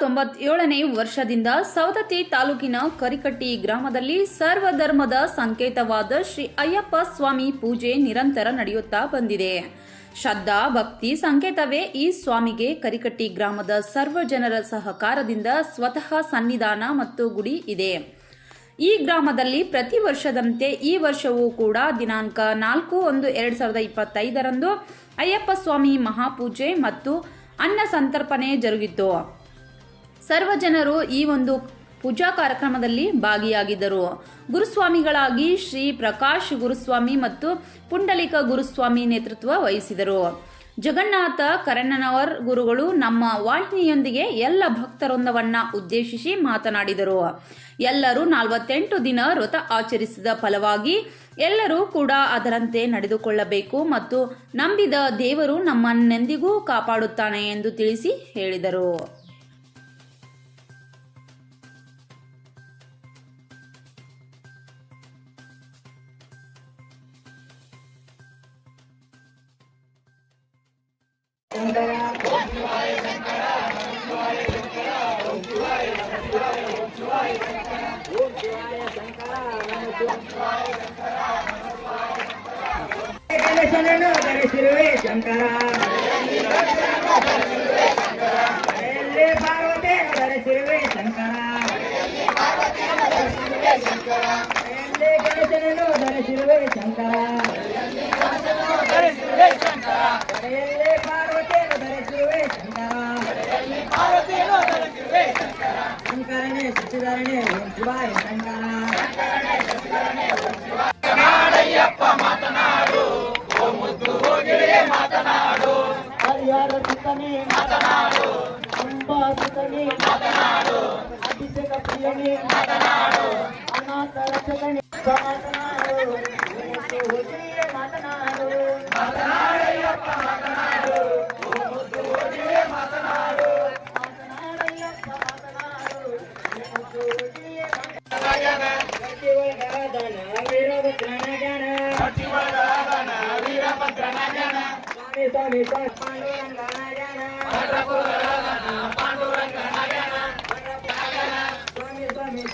ತೊಂಬತ್ತೇಳನೇ ವರ್ಷದಿಂದ ಸವದತ್ತಿ ತಾಲೂಕಿನ ಕರಿಕಟ್ಟಿ ಗ್ರಾಮದಲ್ಲಿ ಸರ್ವಧರ್ಮದ ಸಂಕೇತವಾದ ಶ್ರೀ ಅಯ್ಯಪ್ಪ ಸ್ವಾಮಿ ಪೂಜೆ ನಿರಂತರ ನಡೆಯುತ್ತಾ ಬಂದಿದೆ. ಶ್ರದ್ಧಾ, ಭಕ್ತಿ, ಸಂಕೇತವೇ ಈ ಸ್ವಾಮಿಗೆ ಕರಿಕಟ್ಟಿ ಗ್ರಾಮದ ಸರ್ವ ಜನರ ಸಹಕಾರದಿಂದ ಸ್ವತಃ ಸನ್ನಿಧಾನ ಮತ್ತು ಗುಡಿ ಇದೆ. ಈ ಗ್ರಾಮದಲ್ಲಿ ಪ್ರತಿ ವರ್ಷದಂತೆ ಈ ವರ್ಷವೂ ಕೂಡ ದಿನಾಂಕ ನಾಲ್ಕು ಒಂದು ಎರಡ್ ಸಾವಿರದ ಇಪ್ಪತ್ತೈದರಂದು ಅಯ್ಯಪ್ಪ ಸ್ವಾಮಿ ಮಹಾಪೂಜೆ ಮತ್ತು ಅನ್ನ ಸಂತರ್ಪಣೆ ಜರುಗಿತು. ಸರ್ವ ಜನರು ಈ ಒಂದು ಪೂಜಾ ಕಾರ್ಯಕ್ರಮದಲ್ಲಿ ಭಾಗಿಯಾಗಿದ್ದರು. ಗುರುಸ್ವಾಮಿಗಳಾಗಿ ಶ್ರೀ ಪ್ರಕಾಶ್ ಗುರುಸ್ವಾಮಿ ಮತ್ತು ಪುಂಡಲಿಕ ಗುರುಸ್ವಾಮಿ ನೇತೃತ್ವ ವಹಿಸಿದರು. ಜಗನ್ನಾಥ ಕರಣ್ಣನವರ್ ಗುರುಗಳು ನಮ್ಮ ವಾಹಿನಿಯೊಂದಿಗೆ ಎಲ್ಲ ಭಕ್ತರೊಂದವನ್ನ ಉದ್ದೇಶಿಸಿ ಮಾತನಾಡಿದರು. ಎಲ್ಲರೂ ನಲವತ್ತೆಂಟು ದಿನ ವ್ರತ ಆಚರಿಸಿದ ಫಲವಾಗಿ ಎಲ್ಲರೂ ಕೂಡ ಅದರಂತೆ ನಡೆದುಕೊಳ್ಳಬೇಕು ಮತ್ತು ನಂಬಿದ ದೇವರು ನಮ್ಮನ್ನೆಂದಿಗೂ ಕಾಪಾಡುತ್ತಾನೆ ಎಂದು ತಿಳಿಸಿ ಹೇಳಿದರು. గణేశనను గణేశురువే శంకర హరే పార్వతే గణేశురువే శంకర హరే గణేశనను గణేశురువే శంకర హరే పార్వతే గణేశురువే శంకర శంకరనే సచ్చిదారనే శివాయ శంకర. రక్షకని అనాథ రక్షకని స్వామి స్వామి స్వామి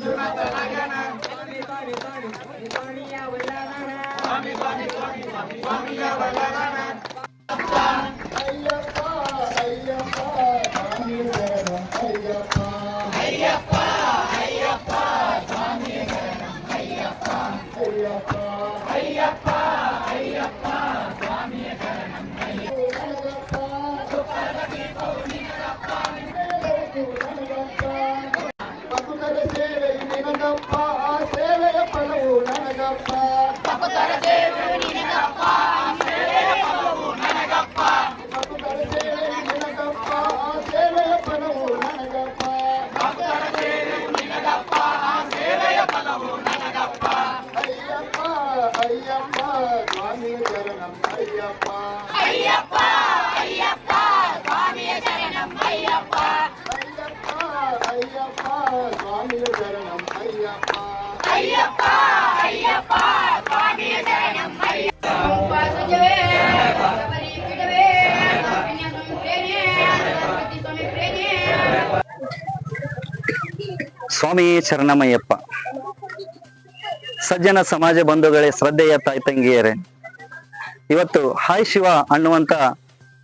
ಸ್ವಾಮಿ ಸ್ವಾಮಿ ಸ್ವಾಮಿಯ ಅಯ್ಯಪ್ಪ ಅಯ್ಯಪ್ಪ ಅಯ್ಯಪ್ಪ. ಸ್ವಾಮಿ ಶರಣಂ ಅಯ್ಯಪ್ಪ. ಸ್ವಾಮಿ ಶರಣಮಯ್ಯಪ್ಪ. ಸಜ್ಜನ ಸಮಾಜ ಬಂಧುಗಳೇ ಶ್ರದ್ಧೆಯ ತಾಯಿ ತಂಗಿಯರೇ ಇವತ್ತು ಹಾಯ್ ಶಿವ ಅನ್ನುವಂತ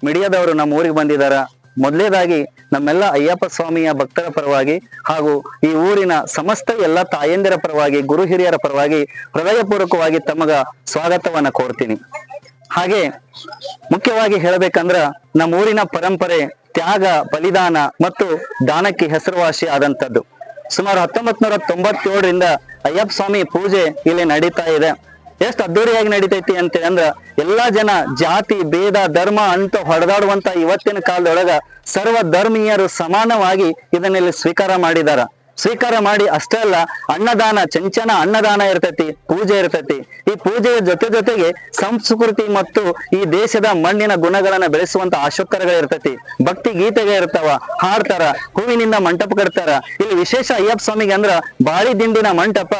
ಮಿಡಿಯಾದವರು ನಮ್ಮ ಊರಿಗೆ ಬಂದಿದ್ದಾರ. ಮೊದಲೇದಾಗಿ ನಮ್ಮೆಲ್ಲ ಅಯ್ಯಪ್ಪ ಸ್ವಾಮಿಯ ಭಕ್ತರ ಪರವಾಗಿ ಹಾಗೂ ಈ ಊರಿನ ಸಮಸ್ತ ಎಲ್ಲ ತಾಯಂದಿರ ಪರವಾಗಿ, ಗುರು ಹಿರಿಯರ ಪರವಾಗಿ ಹೃದಯಪೂರ್ವಕವಾಗಿ ತಮಗ ಸ್ವಾಗತವನ್ನ ಕೋರ್ತೀನಿ. ಹಾಗೆ ಮುಖ್ಯವಾಗಿ ಹೇಳಬೇಕಂದ್ರ ನಮ್ಮ ಊರಿನ ಪರಂಪರೆ ತ್ಯಾಗ, ಬಲಿದಾನ ಮತ್ತು ದಾನಕ್ಕೆ ಹೆಸರುವಾಸಿ ಆದಂತದ್ದು. ಸುಮಾರು ಹತ್ತೊಂಬತ್ ನೂರ ತೊಂಬತ್ತೇಳರಿಂದ ಅಯ್ಯಪ್ಪ ಸ್ವಾಮಿ ಪೂಜೆ ಇಲ್ಲಿ ನಡೀತಾ ಇದೆ. ಎಷ್ಟು ಅದ್ದೂರಿಯಾಗಿ ನಡೀತೈತಿ ಅಂತ ಅಂದ್ರ ಎಲ್ಲಾ ಜನ ಜಾತಿ, ಭೇದ, ಧರ್ಮ ಅಂತ ಹೊಡೆದಾಡುವಂತ ಇವತ್ತಿನ ಕಾಲದೊಳಗ ಸರ್ವ ಧರ್ಮೀಯರು ಸಮಾನವಾಗಿ ಇದನ್ನೆಲ್ಲ ಸ್ವೀಕಾರ ಮಾಡಿದಾರ. ಸ್ವೀಕಾರ ಮಾಡಿ ಅಷ್ಟೇ ಅಲ್ಲ, ಅನ್ನದಾನ, ಚಂಚನ ಅನ್ನದಾನ ಇರ್ತೈತಿ, ಪೂಜೆ ಇರ್ತೈತಿ. ಈ ಪೂಜೆಯ ಜೊತೆ ಜೊತೆಗೆ ಸಂಸ್ಕೃತಿ ಮತ್ತು ಈ ದೇಶದ ಮಣ್ಣಿನ ಗುಣಗಳನ್ನ ಬೆಳೆಸುವಂತ ಆಶೋತ್ತರಗಳು ಇರ್ತತಿ ಭಕ್ತಿ ಗೀತೆಗೆ ಇರ್ತಾವ, ಹಾಡ್ತಾರ, ಹೂವಿನಿಂದ ಮಂಟಪ ಕಟ್ತಾರ. ಇಲ್ಲಿ ವಿಶೇಷ ಅಯ್ಯಪ್ಪ ಸ್ವಾಮಿಗೆ ಅಂದ್ರ ಬಾಳಿ ದಿಂಡಿನ ಮಂಟಪ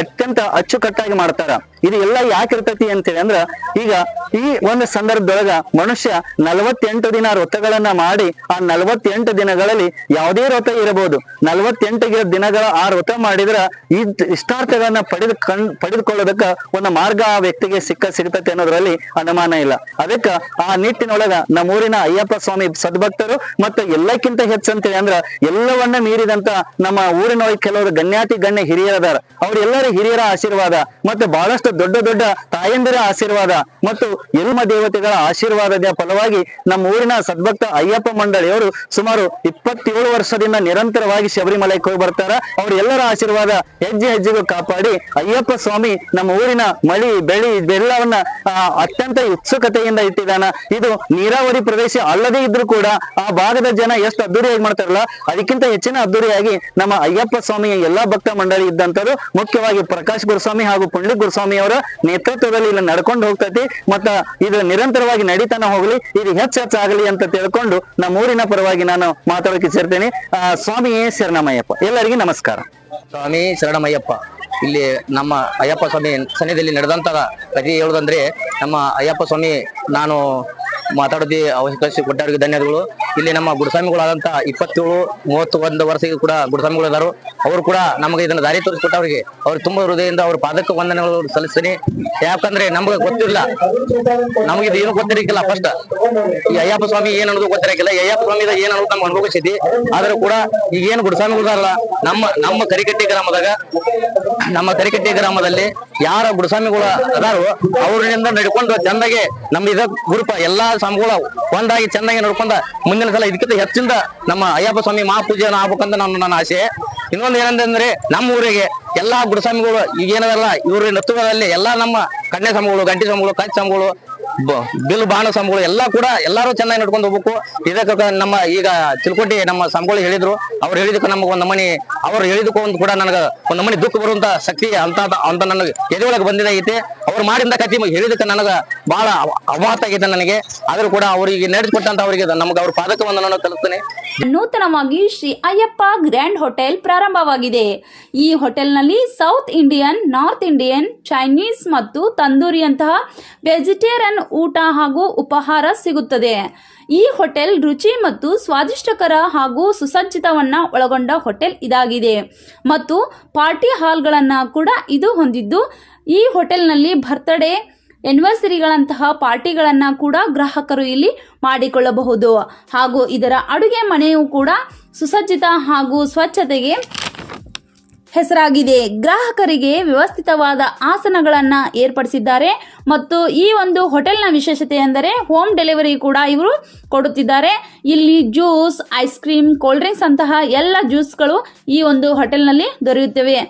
ಅತ್ಯಂತ ಅಚ್ಚುಕಟ್ಟಾಗಿ ಮಾಡ್ತಾರ. ಇದು ಎಲ್ಲ ಯಾಕೆ ಅಂತ ಅಂತೇಳಿ ಅಂದ್ರ ಈಗ ಈ ಒಂದು ಸಂದರ್ಭದೊಳಗ ಮನುಷ್ಯ ನಲವತ್ತೆಂಟು ದಿನ ವ್ರತಗಳನ್ನ ಮಾಡಿ ಆ ನಲವತ್ತೆಂಟು ದಿನಗಳಲ್ಲಿ ಯಾವುದೇ ವ್ರತ ಇರಬಹುದು. ನಲವತ್ತೆಂಟು ದಿನಗಳ ಆ ವ್ರತ ಮಾಡಿದ್ರ ಈ ಇಷ್ಟಾರ್ಥಗಳನ್ನ ಪಡೆದು ಕಣ್, ಪಡೆದುಕೊಳ್ಳೋದಕ್ಕ ಒಂದು ಮಾರ್ಗ ಆ ವ್ಯಕ್ತಿಗೆ ಸಿಕ್ಕ ಸಿಗ್ತೈತೆ ಅನ್ನೋದ್ರಲ್ಲಿ ಅನುಮಾನ ಇಲ್ಲ. ಅದಕ್ಕ ಆ ನಿಟ್ಟಿನೊಳಗ ನಮ್ಮೂರಿನ ಅಯ್ಯಪ್ಪ ಸ್ವಾಮಿ ಸದ್ಭಕ್ತರು ಮತ್ತು ಎಲ್ಲಕ್ಕಿಂತ ಹೆಚ್ಚಂತೇಳಿ ಅಂದ್ರ ಎಲ್ಲವನ್ನ ಮೀರಿದಂತ ನಮ್ಮ ಊರಿನೊಳಗೆ ಕೆಲವರು ಗಣ್ಯಾತಿ ಗಣ್ಯ ಹಿರಿಯರದಾರ. ಅವ್ರೆಲ್ಲರ ಹಿರಿಯರ ಆಶೀರ್ವಾದ ಮತ್ತು ಬಹಳಷ್ಟು ದೊಡ್ಡ ದೊಡ್ಡ ತಾಯಂದಿರ ಆಶೀರ್ವಾದ ಮತ್ತು ಎಲ್ಮ ದೇವತೆಗಳ ಆಶೀರ್ವಾದದ ಫಲವಾಗಿ ನಮ್ಮ ಊರಿನ ಸದ್ಭಕ್ತ ಅಯ್ಯಪ್ಪ ಮಂಡಳಿಯವರು ಸುಮಾರು ಇಪ್ಪತ್ತೇಳು ವರ್ಷದಿಂದ ನಿರಂತರವಾಗಿ ಶಬರಿಮಲೆಗೆ ಹೋಗಿ ಬರ್ತಾರ. ಅವ್ರ ಎಲ್ಲರ ಆಶೀರ್ವಾದ ಹೆಜ್ಜೆ ಹೆಜ್ಜೆಗೂ ಕಾಪಾಡಿ ಅಯ್ಯಪ್ಪ ಸ್ವಾಮಿ ನಮ್ಮ ಊರಿನ ಮಳಿ ಬೆಳಿ ಬೆಲ್ಲವನ್ನ ಆ, ಅತ್ಯಂತ ಉತ್ಸುಕತೆಯಿಂದ ಇಟ್ಟಿದ್ದಾನ. ಇದು ನೀರಾವರಿ ಪ್ರದೇಶ ಅಲ್ಲದೇ ಇದ್ರೂ ಕೂಡ ಆ ಭಾಗದ ಜನ ಎಷ್ಟು ಅದ್ದೂರಿಯಾಗಿ ಮಾಡ್ತಾರಲ್ಲ ಅದಕ್ಕಿಂತ ಹೆಚ್ಚಿನ ಅದ್ದೂರಿಯಾಗಿ ನಮ್ಮ ಅಯ್ಯಪ್ಪ ಸ್ವಾಮಿಯ ಎಲ್ಲಾ ಭಕ್ತ ಮಂಡಳಿ ಇದ್ದಂತದ್ದು ಮುಖ್ಯವಾಗಿ ಪ್ರಕಾಶ್ ಗುರುಸ್ವಾಮಿ ಹಾಗೂ ಪುಂಡ್ಲಿಕ್ ಗುರುಸ್ವಾಮಿ ಅವರ ನೇತೃತ್ವದಲ್ಲಿ ಇಲ್ಲಿ ನಡ್ಕೊಂಡು ಹೋಗ್ತೈತಿ. ಮತ್ತ ಇದು ನಿರಂತರವಾಗಿ ನಡೀತಾನ ಹೋಗ್ಲಿ ಇದು ಹೆಚ್ಚು ಹೆಚ್ಚಾಗಲಿ ಅಂತ ತಿಳ್ಕೊಂಡು ನಮ್ಮ ಊರಿನ ಪರವಾಗಿ ನಾನು ಮಾತಾಡೋಕೆ ಸೇರ್ತೇನೆ. ಸ್ವಾಮಿಯೇ ಶರಣಮಯ್ಯಪ್ಪ. ಎಲ್ಲರಿಗೂ ನಮಸ್ಕಾರ. ಸ್ವಾಮಿ ಶರಣಮಯ್ಯಪ್ಪ ಇಲ್ಲಿ ನಮ್ಮ ಅಯ್ಯಪ್ಪ ಸ್ವಾಮಿ ಸನ್ನಿಧಿಯಲ್ಲಿ ನಡೆದಂತಹ ಕಥೆ ಹೇಳುದಂದ್ರೆ ನಮ್ಮ ಅಯ್ಯಪ್ಪ ಸ್ವಾಮಿ ನಾನು ಮಾತಾಡೋದಿ ಅವಕಾಶ ಕೊಟ್ಟವರಿಗೆ ಧನ್ಯವಾದಗಳು. ಇಲ್ಲಿ ನಮ್ಮ ಗುರುಸ್ವಾಮಿಗಳಾದಂತ ಇಪ್ಪತ್ತೇಳು ಮೂವತ್ತು ಒಂದು ವರ್ಷಕ್ಕೆ ಕೂಡ ಗುರುಸ್ವಾಮಿಗಳು ಇದಾರು ಅವರು ಕೂಡ ನಮಗೆ ಇದನ್ನ ದಾರಿ ತೋರಿಸ್ಕೊಟ್ಟವ್ರಿಗೆ ಅವ್ರು ತುಂಬಾ ಹೃದಯದಿಂದ ಅವ್ರ ಪಾದಕ್ಕೆ ವಂದನೆಗಳು ಸಲ್ಲಿಸ್ತೀನಿ. ಯಾಕಂದ್ರೆ ನಮ್ಗೆ ಗೊತ್ತಿಲ್ಲ. ನಮಗೆ ಏನು ಗೊತ್ತಿರಕ್ಕಿಲ್ಲ ಫಸ್ಟ್ ಈ ಅಯ್ಯಪ್ಪ ಸ್ವಾಮಿ ಏನ್ ಅನ್ನೋದು ಗೊತ್ತಿರಕ್ಕಿಲ್ಲ ಅಯ್ಯಪ್ಪ ಸ್ವಾಮಿ ಏನ್ ಅನ್ನೋದು ನಮ್ಗೆ ಅನುಭವಿಸೈತಿ ಆದ್ರೂ ಕೂಡ ಈಗ ಏನು ಗುರುಸ್ವಾಮಿಗಳಲ್ಲ ನಮ್ಮ ನಮ್ಮ ಕರಿಕಟ್ಟಿ ಗ್ರಾಮದಾಗ, ನಮ್ಮ ಕರಿಕಟ್ಟಿ ಗ್ರಾಮದಲ್ಲಿ ಯಾರ ಗುಡಸ್ವಾಮಿಗಳು ಅದಾರು ಅವ್ರಿಂದ ನಡ್ಕೊಂಡು ಚಂದಾಗಿ ನಮ್ಮ ಇದ ಗುರುಪ ಎಲ್ಲಾ ಸ್ವಾಮಿಗಳು ಒಂದಾಗಿ ಚಂದಾಗಿ ನಡ್ಕೊಂಡ ಮುಂದಿನ ಸಲ ಇದಕ್ಕಿಂತ ಹೆಚ್ಚಿಂದ ನಮ್ಮ ಅಯ್ಯಪ್ಪ ಸ್ವಾಮಿ ಮಹಾಪೂಜೆಯನ್ನು ಆಗ್ಬೇಕಂತ ನನ್ನ ನನ್ನ ಆಸೆ. ಇನ್ನೊಂದು ಏನಂತಂದ್ರೆ ನಮ್ಮ ಊರಿಗೆ ಎಲ್ಲಾ ಗುರುಸ್ವಾಮಿಗಳು ಈಗ ಏನದಲ್ಲ, ಇವ್ರ ನೃತ್ಯದಲ್ಲಿ ಎಲ್ಲಾ ನಮ್ಮ ಕಣ್ಣೆ ಸ್ವಾಮಿಗಳು, ಗಂಟಿ ಸ್ವಾಮಿಗಳು, ಕಚ್ ಸ್ವಾಮಿಗಳು ಬಿಲ್ ಬಾಣ ಸ್ವಾಮಿಗಳು ಎಲ್ಲಾ ಕೂಡ ಎಲ್ಲಾರು ಚೆನ್ನಾಗಿ ನಡ್ಕೊಂಡು ಹೋಗ್ಬೇಕು. ಇದಕ್ಕೆ ನಮ್ಮ ಈಗ ತಿಳ್ಕೊಟ್ಟಿ ನಮ್ಮ ಸ್ವಾಮಿಗಳು ಹೇಳಿದ್ರು. ಅವ್ರು ಹೇಳಿದಕ್ಕೆ ನಮಗೆ ಒಂದು ಅವ್ರು ಹೇಳಿದಕ್ಕೂ ಒಂದು ಕೂಡ ನನಗ ಒಂದು ಮನೆ ದುಃಖ ಬರುವಂತ ಶಕ್ತಿ ಅಂತ ಅಂತ ನನಗೆ ಎದೆಯೊಳಗೆ ಬಂದಿದೆ ಐತಿ ಅವ್ರು ಮಾಡಿದ ಕತಿ ಹೇಳಿದಕ್ಕೆ ನನಗ ಬಹಳ ಅವಾತ ಆಗೈತೆ ನನಗೆ. ಆದ್ರೂ ಕೂಡ ಅವರಿಗೆ ನಡೆಸಿಕೊಟ್ಟಂತ ಅವರಿಗೆ ನಮ್ಗೆ ಅವ್ರ ಪಾದಕವನ್ನು ನಾನು ತಲುಪ್ತೇನೆ. ನೂತನವಾಗಿ ಶ್ರೀ ಅಯ್ಯಪ್ಪ ಗ್ರ್ಯಾಂಡ್ ಹೋಟೆಲ್ ಪ್ರಾರಂಭವಾಗಿದೆ. ಈ ಹೋಟೆಲ್ನಲ್ಲಿ south Indian, north Indian, Chinese ಮತ್ತು ತಂದೂರಿಯಂತಹ ವೆಜಿಟೇರಿಯನ್ ಊಟ ಹಾಗೂ ಉಪಹಾರ ಸಿಗುತ್ತದೆ. ಈ ಹೋಟೆಲ್ ರುಚಿ ಮತ್ತು ಸ್ವಾದಿಷ್ಟಕರ ಹಾಗೂ ಸುಸಜ್ಜಿತವನ್ನ ಒಳಗೊಂಡ ಹೋಟೆಲ್ ಇದಾಗಿದೆ. ಮತ್ತು ಪಾರ್ಟಿ ಹಾಲ್ಗಳನ್ನು ಕೂಡ ಇದು ಹೊಂದಿದ್ದು, ಈ ಹೋಟೆಲ್ನಲ್ಲಿ ಬರ್ತ್ಡೇ ಎನಿವರ್ಸರಿಗಳಂತಹ ಪಾರ್ಟಿಗಳನ್ನು ಕೂಡ ಗ್ರಾಹಕರು ಇಲ್ಲಿ ಮಾಡಿಕೊಳ್ಳಬಹುದು. ಹಾಗೂ ಇದರ ಅಡುಗೆ ಮನೆಯು ಕೂಡ ಸುಸಜ್ಜಿತ ಹಾಗೂ ಸ್ವಚ್ಛತೆಗೆ ಹೆಸರಾಗಿದೆ. ಗ್ರಾಹಕರಿಗೆ ವ್ಯವಸ್ಥಿತವಾದ ಆಸನಗಳನ್ನು ಏರ್ಪಡಿಸಿದ್ದಾರೆ ಮತ್ತು ಈ ಒಂದು ಹೋಟೆಲ್ನ ವಿಶೇಷತೆ ಎಂದರೆ ಹೋಮ್ ಡೆಲಿವರಿ ಕೂಡ ಇವರು ಕೊಡುತ್ತಿದ್ದಾರೆ. ಇಲ್ಲಿ juice, ice cream, cold drinks ಅಂತಹ ಎಲ್ಲ ಜ್ಯೂಸ್ಗಳು ಈ ಒಂದು ಹೋಟೆಲ್ನಲ್ಲಿ ದೊರೆಯುತ್ತವೆ.